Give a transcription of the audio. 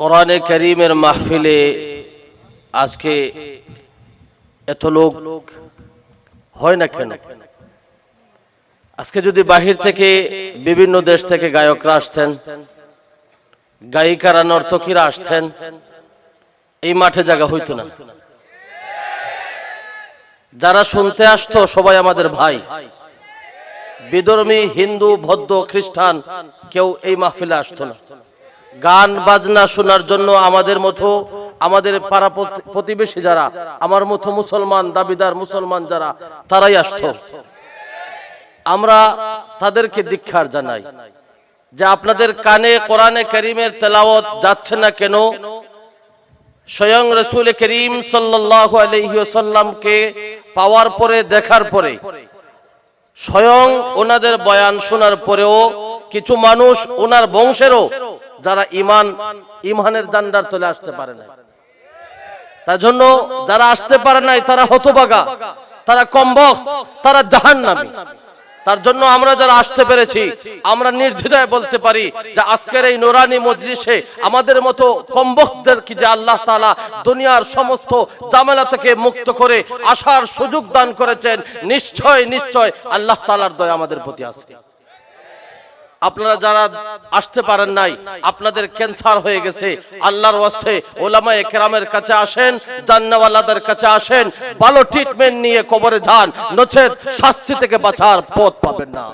কোরআনে করিমের মাহফিলে আজকে এত লোক হয় না কেন? আজকে যদি বাহির থেকে বিভিন্ন দেশ থেকে গায়করা আসতেন, গায়িকারা, নর্তকীরা আসতেন, এই মাঠে জায়গা হইতো না। যারা শুনতে আসতো সবাই আমাদের ভাই। বিধর্মী, হিন্দু, বৌদ্ধ, খ্রিস্টান কেউ এই মাহফিলে আসতো না। গান, বাজনা শোনার জন্য আমাদের মতো, আমাদের পাড়া প্রতিবেশী যারা, আমার মতো মুসলমান, দাবিদার মুসলমান যারা, তারাই আসতো। আমরা তাদেরকে দীক্ষার জানাই যে আপনাদের কানে, কোরআনে করিমের তেলাওয়াত যাচ্ছে না কেন? স্বয়ং রসুল করিম সাল্লাল্লাহু আলাইহি পাওয়ার পরে, দেখার পরে, স্বয়ং ওনাদের বয়ান শোনার পরেও কিছু মানুষ ওনার বংশেরও যারা ইমান ইমানের জান্ডার তলে আসতে পারে না তার জন্য যারা আসতে পারে নাই, তারা হতবাগা, তারা কম্বক তারা জাহান্নামী। তার জন্য আমরা যারা আসতে পেরেছি, আমরা নির্দ্বিধায় বলতে পারি যে আজকের এই নোরানি মজলিসে আমাদের মতো কম্বকদের কি যে আল্লাহ তালা দুনিয়ার সমস্ত জামেলা থেকে মুক্ত করে আসার সুযোগ দান করেছেন, নিশ্চয় নিশ্চয় আল্লাহ তালার দয়া আমাদের প্রতি আছে। আপনারা যারা আসতে পারেন নাই, আপনাদের ক্যান্সার হয়ে গেছে। আল্লাহর ওয়াস্তে ওলামা একরামের কাছে আসেন, জান্নাওয়ালাদের কাছে আসেন, ভালো ট্রিটমেন্ট নিয়ে কবরে যান, নচেত শাস্তি থেকে বাঁচার পথ পাবেন না।